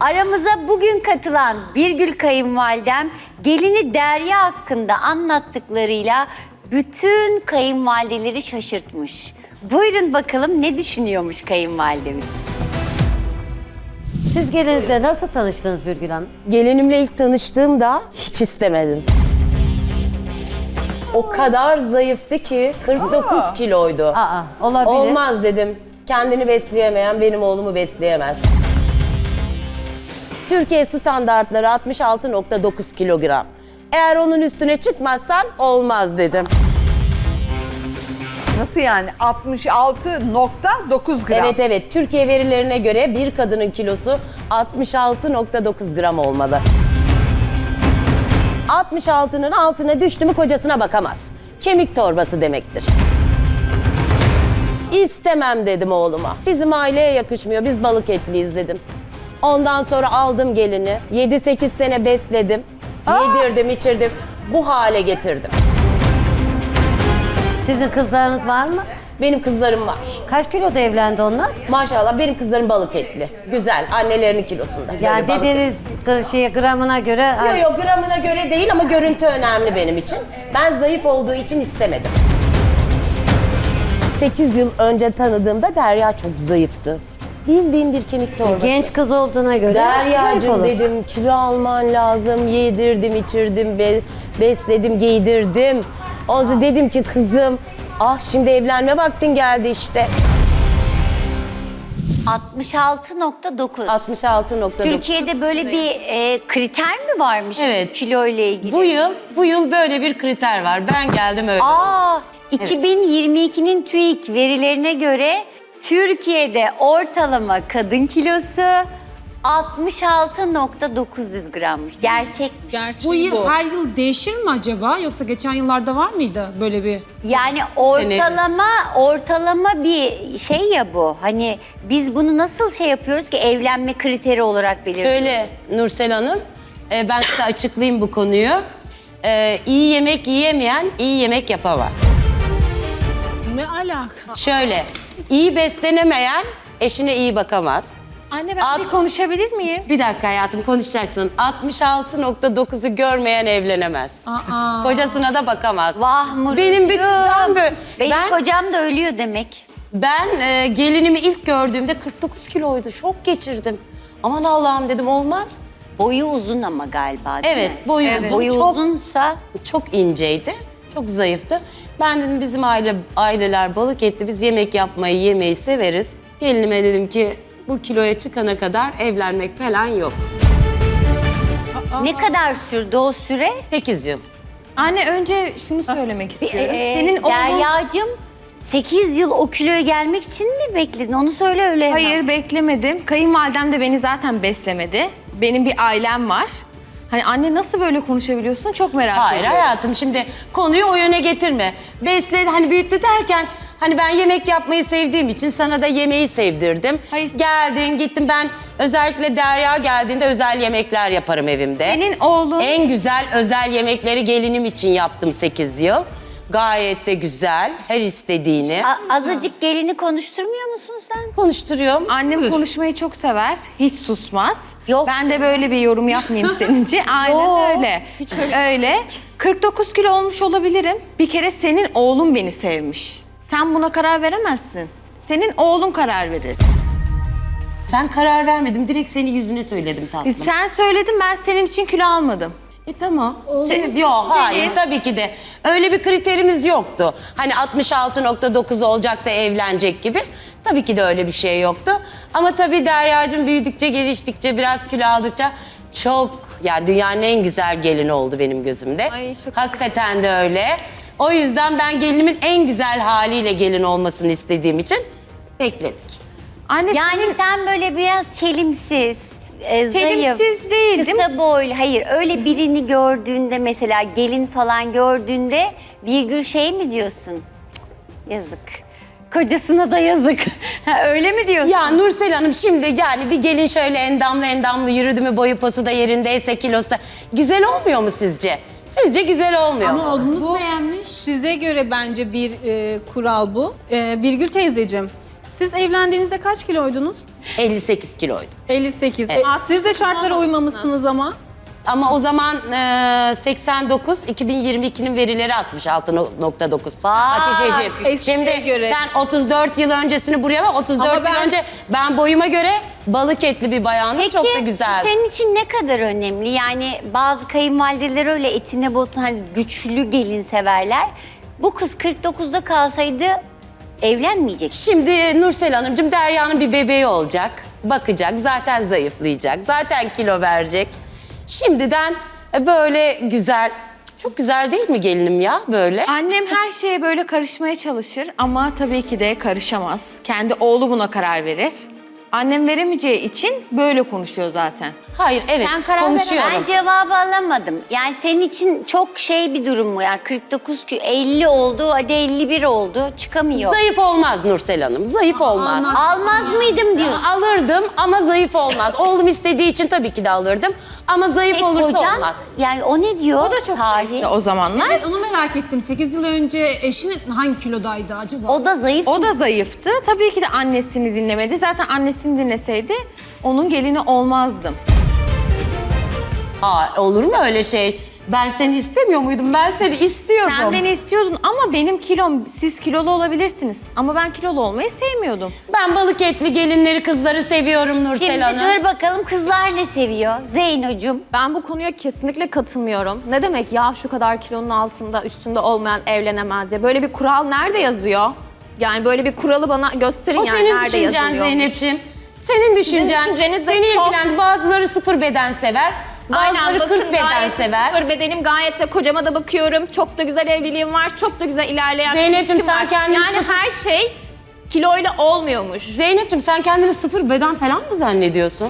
Aramıza bugün katılan Birgül kayınvalidem gelini Derya hakkında anlattıklarıyla bütün kayınvalideleri şaşırtmış. Buyurun bakalım ne düşünüyormuş kayınvalidemiz. Siz gelinizle nasıl tanıştınız Birgül Hanım? Gelinimle ilk tanıştığımda hiç istemedim. O kadar zayıftı ki 49 kiloydu. Aa, olabilir. Olmaz dedim. Kendini besleyemeyen benim oğlumu besleyemez. Türkiye standartları 66.9 kilogram. Eğer onun üstüne çıkmazsan olmaz dedim. Nasıl yani? 66.9 gram. Evet evet Türkiye verilerine göre bir kadının kilosu 66.9 gram olmalı. 66'nın altına düştü mü kocasına bakamaz. Kemik torbası demektir. İstemem dedim oğluma. Bizim aileye yakışmıyor. Biz balık etliyiz dedim. Ondan sonra aldım gelini. 7-8 sene besledim. Yedirdim, içirdim. Bu hale getirdim. Sizin kızlarınız var mı? Benim kızlarım var. Kaç kiloda evlendi onlar? Maşallah benim kızlarım balık etli. Güzel. Annelerinin kilosunda. Yani Böyle balık dediğiniz gr- şeye, gramına göre... Yok yok gramına göre değil ama görüntü önemli benim için. Ben zayıf olduğu için istemedim. 8 yıl önce tanıdığımda Derya çok zayıftı. Bildiğim bir kemik torbası. Genç kız olduğuna göre zayıf Derya'cığım olur. dedim kilo alman lazım. Yedirdim, içirdim, be- besledim, giydirdim. Ondan sonra dedim ki kızım ah şimdi evlenme vaktin geldi işte. 66.9. 66.9. Türkiye'de böyle bir e, kriter mi varmış Evet. kilo ile ilgili? Bu yıl bu yıl böyle bir kriter var. Ben geldim öyle. Aa, 2022'nin TÜİK verilerine göre Türkiye'de ortalama kadın kilosu 66.900 grammış. Gerçek. Bu yıl her yıl değişir mi acaba? Yoksa geçen yıllarda var mıydı böyle bir? Yani ortalama ortalama bir şey ya bu. Hani biz bunu nasıl şey yapıyoruz ki evlenme kriteri olarak belirliyoruz? Şöyle Nursel Hanım, e, ben size açıklayayım bu konuyu. E, iyi yemek yiyemeyen iyi yemek yapamaz. Ne alaka? Şöyle, iyi beslenemeyen eşine iyi bakamaz. Anne ben At- bir konuşabilir miyim? Bir dakika hayatım konuşacaksın. 66.9'u görmeyen evlenemez. Aa. Kocasına da bakamaz. Vah Murat'ım. Benim bir ben böyle Benim ben kocam da ölüyor demek. ben e, gelinimi ilk gördüğümde 49 kiloydu. Şok geçirdim. Aman Allah'ım dedim olmaz. Boyu uzun ama galiba değil Evet, boyu uzun. Boyu Çok- uzunsa çok inceydi. Çok zayıftı. Ben dedim bizim aile aileler balık etti. Biz yemek yapmayı, yemeyi severiz. Gelinime dedim ki bu kiloya çıkana kadar evlenmek falan yok. ne kadar sürdü o süre? 8 yıl. Anne önce şunu söylemek Bir, istiyorum. e, Senin oğlun... Derya'cığım 8 yıl o kiloya gelmek için mi bekledin? Onu söyle öyle hemen. Hayır beklemedim. Kayınvalidem de beni zaten beslemedi. Benim bir ailem var. Hani anne nasıl böyle konuşabiliyorsun çok merak Hayır ediyorum. hayatım şimdi konuyu o yöne getirme. Besle hani büyüttü derken hani ben yemek yapmayı sevdiğim için sana da yemeği sevdirdim. Hayır. Geldin gittim ben özellikle Derya geldiğinde özel yemekler yaparım evimde. Senin oğlun... En güzel özel yemekleri gelinim için yaptım 8 yıl. Gayet de güzel her istediğini. A- azıcık gelini konuşturmuyor musun sen? Konuşturuyorum. Annem konuşmayı çok sever. Hiç susmaz. Yok. Ben de böyle bir yorum yapmayayım senince. Aynen Yok. öyle. öyle. 49 kilo olmuş olabilirim. Bir kere senin oğlun beni sevmiş. Sen buna karar veremezsin. Senin oğlun karar verir. Ben karar vermedim. Direkt senin yüzüne söyledim E, tatlım. Sen söyledin ben senin için kilo almadım. E tamam. Yok hayır tabii ki de. Öyle bir kriterimiz yoktu. Hani 66.9 olacak da evlenecek gibi. Tabii ki de öyle bir şey yoktu. Ama tabii Derya'cığım büyüdükçe, geliştikçe, biraz kilo aldıkça çok yani dünyanın en güzel gelini oldu benim gözümde. Ay, çok- Hakikaten de öyle. O yüzden ben gelinimin en güzel haliyle gelin olmasını istediğim için bekledik. Anne Yani sen böyle biraz çelimsiz, e, zayıf, Çelimsiz değildim. kısa boylu. Hayır öyle birini gördüğünde mesela gelin falan gördüğünde bir gün şey mi diyorsun? Cık, Yazık. Kocasına da yazık. Ha, öyle mi diyorsun? Ya Nursel Hanım şimdi yani bir gelin şöyle endamlı endamlı yürüdü mü boyu posu da yerindeyse kilosu da güzel olmuyor mu sizce? Sizce güzel olmuyor mu? Oğlunuz beğenmiş. Size göre bence bir e, kural bu. E, Birgül teyzeciğim, Siz evlendiğinizde kaç kiloydunuz? 58 kiloydu. 58. Evet. E, siz de şartlara uymamışsınız ama. Ama o zaman e, 89, 2022'nin verileri 66.9. Bak, Hatice'ciğim. eskiye Şimdi göre. sen 34 yıl öncesini buraya bak. 34 Ama ben- yıl önce ben boyuma göre balık etli bir bayanım. Peki çok da güzel. senin için ne kadar önemli? Yani bazı kayınvalideler öyle etine botun hani güçlü gelin severler. Bu kız 49'da kalsaydı evlenmeyecek. Şimdi Nursel Hanımcığım Derya'nın bir bebeği olacak. Bakacak. Zaten zayıflayacak. Zaten kilo verecek. Şimdiden e, böyle güzel. Çok güzel değil mi gelinim ya böyle? Annem her şeye böyle karışmaya çalışır ama tabii ki de karışamaz. Kendi oğlu buna karar verir. Annem veremeyeceği için böyle konuşuyor zaten. Hayır evet Sen karar ver, konuşuyorum. Ben cevabı alamadım. Yani senin için çok şey bir durum mu? Yani 49 ki 50 oldu, hadi 51 oldu. Çıkamıyor. Zayıf olmaz Nursel Hanım. Zayıf olmaz. Almaz mıydım diyorsun. Alırdım ama zayıf olmaz. Oğlum istediği için tabii ki de alırdım. Ama zayıf E, olursa kocan, olmaz. Yani o ne diyor? O da çok Tarih. o zamanlar. Evet onu merak ettim. 8 yıl önce eşiniz hangi kilodaydı acaba? O da zayıf. O da zayıftı. Tabii ki de annesini dinlemedi. Zaten annesini dinleseydi onun gelini olmazdım. Aa, olur mu öyle şey? Ben seni istemiyor muydum? Ben seni istiyordum. Sen beni istiyordun ama benim kilom, siz kilolu olabilirsiniz. Ama ben kilolu olmayı sevmiyordum. Ben balık etli gelinleri, kızları seviyorum Nursel Şimdi Hanım. dur bakalım kızlar ne seviyor? Zeynocuğum. Ben bu konuya kesinlikle katılmıyorum. Ne demek ya şu kadar kilonun altında üstünde olmayan evlenemez diye. Böyle bir kural nerede yazıyor? Yani böyle bir kuralı bana gösterin O yani senin nerede düşüncen yazılıyormuş. Zeynep'ciğim. Senin düşüncen. düşünceniz de Seni çok- ilgilendi. Bazıları sıfır beden sever. Bazıları Aynen bakın 40 beden gayet sever. sıfır bedenim gayet de kocama da bakıyorum. Çok da güzel evliliğim var. Çok da güzel ilerleyen bir Zeynep'ciğim, ilişkim sen var. kendini Yani sıfır- her şey kiloyla olmuyormuş. Zeynep'ciğim sen kendini sıfır beden falan mı zannediyorsun?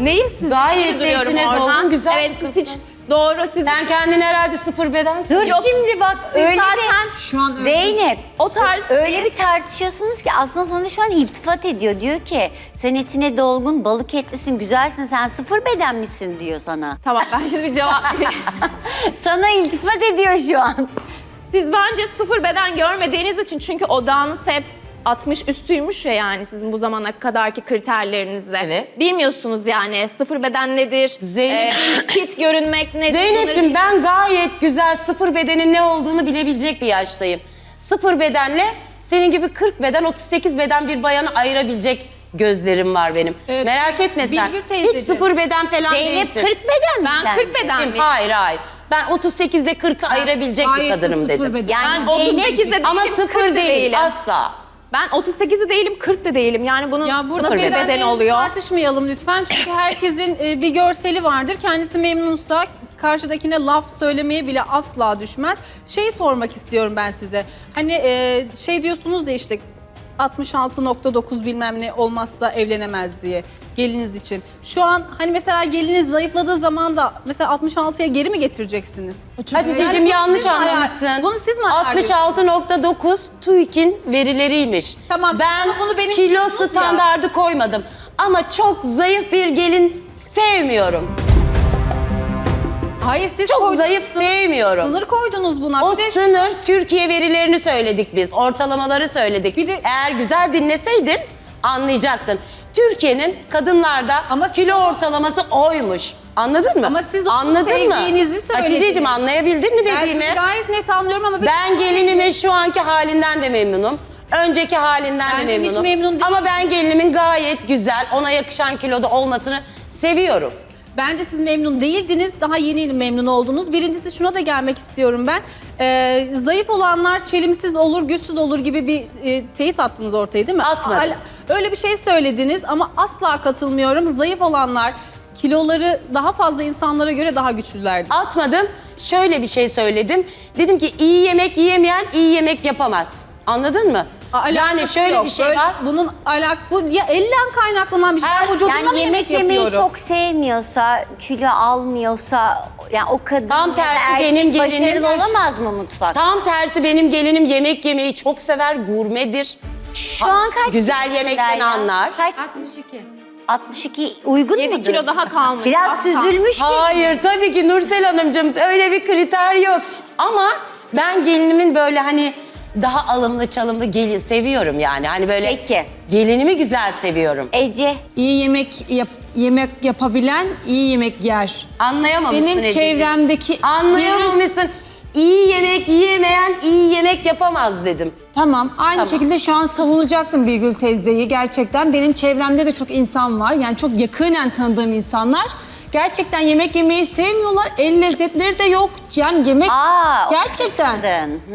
Neyim siz? Gayet duruyorum orada. dolgun, güzel Evet bir siz hiç doğru siz Sen kendini herhalde sıfır beden Dur Yok, şimdi bak siz öyle zaten bir... Şu an öyle. Zeynep o tarz öyle bir tartışıyorsunuz ki aslında sana şu an iltifat ediyor. Diyor ki sen etine dolgun, balık etlisin, güzelsin, sen sıfır beden misin diyor sana. Tamam ben şimdi bir cevap vereyim. Sana iltifat ediyor şu an. Siz bence sıfır beden görmediğiniz için çünkü odağınız hep 60 üstüymüş ya yani sizin bu zamana kadarki kriterlerinizde. Evet. Bilmiyorsunuz yani sıfır beden nedir? Zeynep- fit görünmek nedir? Zeynep'ciğim Bunları- ben gayet güzel sıfır bedenin ne olduğunu bilebilecek bir yaştayım. Sıfır bedenle senin gibi 40 beden 38 beden bir bayanı ayırabilecek gözlerim var benim. Ee, Merak etme sen. Hiç sıfır beden falan Zeynep değilsin. 40 beden mi Ben sence? 40 beden miyim? Hayır hayır. Ben 38 ile 40'ı ayırabilecek bir Gayet de kadınım sıfır dedim. beden. Yani Ben Zeynep 38'de değilim, Ama 40 sıfır değil değilim. asla. Ben 38'i değilim, 40 da değilim. Yani bunun Ya burada nasıl bir beden oluyor? tartışmayalım lütfen. Çünkü herkesin e, bir görseli vardır. Kendisi memnunsa karşıdakine laf söylemeye bile asla düşmez. Şeyi sormak istiyorum ben size. Hani e, şey diyorsunuz ya işte 66.9 bilmem ne olmazsa evlenemez diye geliniz için. Şu an hani mesela geliniz zayıfladığı zaman da mesela 66'ya geri mi getireceksiniz? Hatice'cim Yani bunu yanlış siz mi ayar- anlamışsın. Bunu siz mi ayarlıyorsunuz? 66.9 TÜİK'in verileriymiş. Tamam, Ben ama bunu benim kilo diyorsunuz ya. standardı koymadım. Ama çok zayıf bir gelin sevmiyorum. Hayır siz Çok koydunuz, zayıf sevmiyorum. Sınır koydunuz buna. O Bir de- sınır Türkiye verilerini söyledik biz. Ortalamaları söyledik. Bir de- Eğer güzel dinleseydin anlayacaktın. Türkiye'nin kadınlarda Ama- kilo ortalaması oymuş. Anladın mı? Ama siz onu Anladın mı? sevdiğinizi söylediniz. Hatice'cim anlayabildin mi Ben dediğimi? sizi gayet net anlıyorum ama Ben gelinimin şu anki halinden de memnunum. Önceki halinden Ben de de hiç memnunum. memnun değilim. Ama ben gelinimin gayet güzel, ona yakışan kiloda olmasını seviyorum. Bence siz memnun değildiniz. Daha yeni yeni memnun oldunuz. Birincisi şuna da gelmek istiyorum ben. Ee, zayıf olanlar çelimsiz olur, güçsüz olur gibi bir e, teyit attınız ortaya değil mi? Atmadım. Al- Öyle bir şey söylediniz ama asla katılmıyorum. Zayıf olanlar kiloları daha fazla insanlara göre daha güçlülerdi. Atmadım. Şöyle bir şey söyledim. Dedim ki iyi yemek yiyemeyen iyi yemek yapamaz. Anladın mı? yani Alakası şöyle yok. bir şey Böyle- var. Bunun alak bu ya elden kaynaklanan bir şey. Her- Ben vücudumla Yani mı yemek yemeyi yapıyorum? çok sevmiyorsa, kilo almıyorsa, yani o kadın Tam ya da tersi erkek benim gelinim- başarılı olamaz mı mutfakta? Tam tersi benim gelinim yemek yemeyi çok sever, gurmedir. Şu an kaç Güzel kilosun yemekten Derya? anlar. Kaç? 62. 62 uygun 7 mudur? kilo daha kalmış. Biraz Az süzülmüş gibi. Hayır tabii ki Nursel Hanımcığım öyle bir kriter yok. Ama ben gelinimin böyle hani daha alımlı çalımlı gelin seviyorum yani. Hani böyle Peki. gelinimi güzel seviyorum. Ece İyi yemek yap- yemek yapabilen iyi yemek yer. Anlayamamışsın Benim Ececiğim. çevremdeki Anlayamamışsın. İyi yemek yiyemeyen iyi yemek yapamaz dedim. Tamam. Aynı şekilde şu an savunacaktım Birgül teyzeyi. Gerçekten benim çevremde de çok insan var. Yani çok yakinen tanıdığım insanlar. Gerçekten yemek yemeyi sevmiyorlar. El lezzetleri de yok. Yani yemek Aa, gerçekten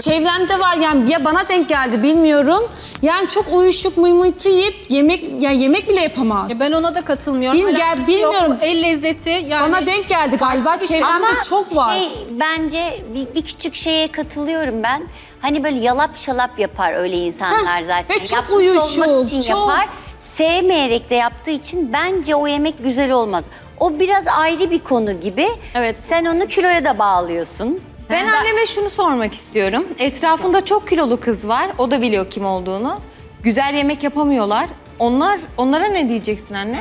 çevremde var. Yani ya bana denk geldi bilmiyorum. Yani çok uyuşuk mıymıtı yiyip yemek ya yemek bile yapamaz. Ya ben ona da katılmıyorum. Bil- Alakası gel- yok. bilmiyorum. El lezzeti yani. Bana denk geldi galiba. Çevremde ama çok var. şey bence bir, bir küçük şeye katılıyorum ben. Hani böyle yalap şalap yapar öyle insanlar Heh, zaten. ve çok Yapmış uyuşuk, olmak için çok. yapar. Sevmeyerek de yaptığı için bence o yemek güzel olmaz. O biraz ayrı bir konu gibi. Evet. Sen onu kiloya da bağlıyorsun. Ben anneme şunu sormak istiyorum. Etrafında çok kilolu kız var. O da biliyor kim olduğunu. Güzel yemek yapamıyorlar. Onlar onlara ne diyeceksin anne?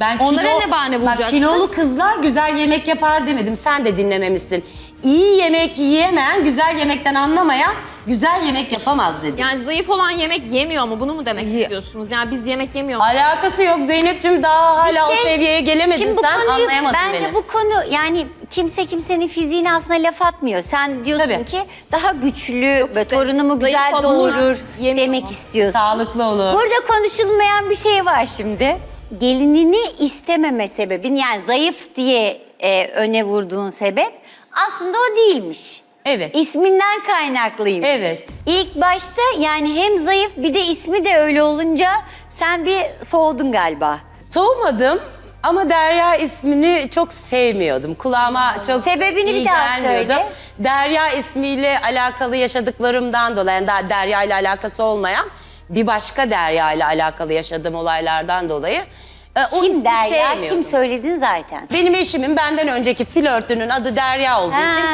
Ben Onlara ne bahane Bak bulacaksın? kilolu kızlar güzel yemek yapar demedim. Sen de dinlememişsin. İyi yemek yiyemeyen, güzel yemekten anlamayan güzel yemek yapamaz dedim. Yani zayıf olan yemek yemiyor mu? Bunu mu demek istiyorsunuz? Yani biz yemek yemiyor muyuz? Alakası yok Zeynep'ciğim daha hala o şey- seviyeye gelemedin Şimdi bu sen konuyu anlayamadın bence beni. bu konu yani kimse kimsenin fiziğine aslında laf atmıyor. Sen diyorsun Tabii. ki daha güçlü ve torunumu güzel doğurur yemiyor demek mu? istiyorsun. Sağlıklı olur. Burada konuşulmayan bir şey var şimdi. Gelinini istememe sebebin yani zayıf diye e, öne vurduğun sebep aslında o değilmiş. Evet. İsminden kaynaklıymış. Evet. İlk başta yani hem zayıf bir de ismi de öyle olunca sen bir soğudun galiba. Soğumadım ama Derya ismini çok sevmiyordum. Kulağıma çok Sebebini iyi bir daha gelmiyordu. söyle. Derya ismiyle alakalı yaşadıklarımdan dolayı, yani daha Derya ile alakası olmayan bir başka Derya ile alakalı yaşadığım olaylardan dolayı e, o Kim ismi Derya, sevmiyordum. kim söyledin zaten. Benim eşimin benden önceki flörtünün adı Derya olduğu Ha. için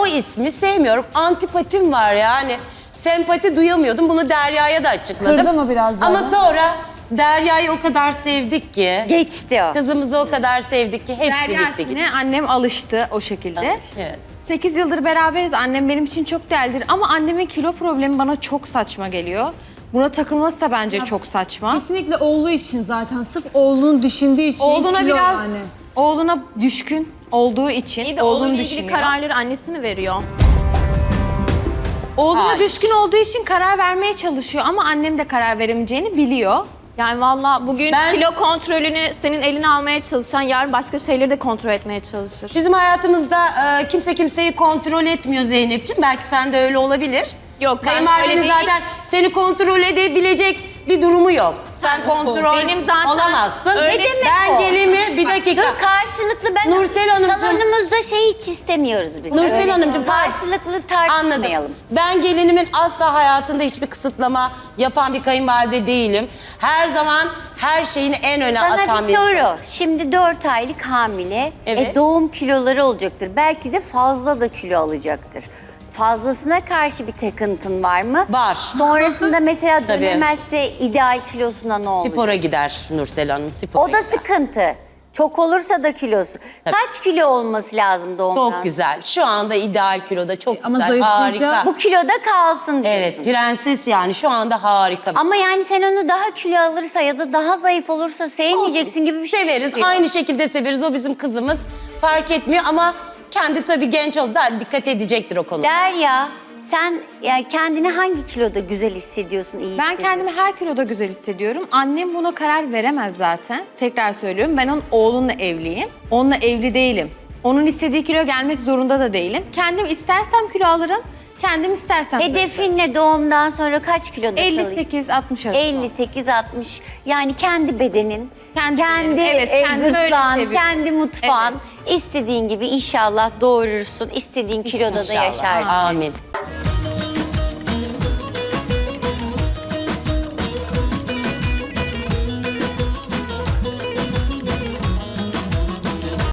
o ismi sevmiyorum. Antipatim var yani. Sempati duyamıyordum. Bunu Derya'ya da açıkladım. Kırdı mı biraz daha? Ama sonra Derya'yı o kadar sevdik ki. Geçti o. Kızımızı o kadar sevdik ki hepsi Derya bitti gitti. ismine annem alıştı o şekilde. Evet. 8 yıldır beraberiz. Annem benim için çok değerlidir ama annemin kilo problemi bana çok saçma geliyor. Buna takılması da bence çok saçma. Kesinlikle oğlu için zaten. Sırf oğlunu düşündüğü için Oğluna kilo biraz yani. oğluna düşkün olduğu için İyi de oğlunu oğluyla ilgili düşünüyor. kararları annesi mi veriyor? Oğluna Hayır. düşkün olduğu için karar vermeye çalışıyor ama annem de karar veremeyeceğini biliyor. Yani valla bugün Ben- kilo kontrolünü senin eline almaya çalışan yarın başka şeyleri de kontrol etmeye çalışır. Bizim hayatımızda e, kimse kimseyi kontrol etmiyor Zeynep'ciğim. Belki sen de öyle olabilir. Yok, ben Kayınvalidenin öyle değil. zaten seni kontrol edebilecek bir durumu yok. Sen kontrol Benim zaten olamazsın. öyle- Ne demek ben o? gelimi bir dakika. Dur karşılıklı ben Nursel Hanımcığım- salonumuzda şey hiç istemiyoruz biz. Nursel Öyle Hanımcığım, pardon. karşılıklı tartışmayalım. Anladım. Ben gelinimin asla hayatında hiçbir kısıtlama yapan bir kayınvalide değilim. Her zaman her şeyini en öne Sana atan bir soru. Şimdi 4 aylık hamile. Evet. E, doğum kiloları olacaktır. Belki de fazla da kilo alacaktır. Fazlasına karşı bir takıntın var mı? Var. Sonrasında mesela Tabii. dönemezse ideal kilosuna ne olacak? Spora gider Nursel Hanım. Spora O da gider. sıkıntı. Çok olursa da kilosu. Kaç kilo olması lazım doğumdan? Çok güzel. Şu anda ideal kiloda çok Ama güzel. zayıflayınca- Harika. Bu kiloda kalsın diyorsun. Evet prenses yani şu anda harika. Ama yani sen onu daha kilo alırsa ya da daha zayıf olursa sevmeyeceksin gibi bir şey Severiz. çıkıyor. Aynı şekilde severiz. O bizim kızımız. Fark etmiyor ama kendi tabii genç oldu da dikkat edecektir o konuda. Derya sen yani kendini hangi kiloda güzel hissediyorsun, iyi Ben hissediyorsun? kendimi her kiloda güzel hissediyorum. Annem buna karar veremez zaten. Tekrar söylüyorum ben onun oğlunla evliyim. Onunla evli değilim. Onun istediği kilo gelmek zorunda da değilim. Kendim istersem kilo alırım. Kendim istersem zayıflarım. Hedefin ne doğumdan sonra kaç kiloda kalayım? 58-60 arası. 58-60 yani kendi bedenin, Kendi kendi, evet, e, öyle gırtlağın, kendi mutfağın. istediğin gibi inşallah doğurursun, istediğin kiloda da İnşallah. yaşarsın. Amin.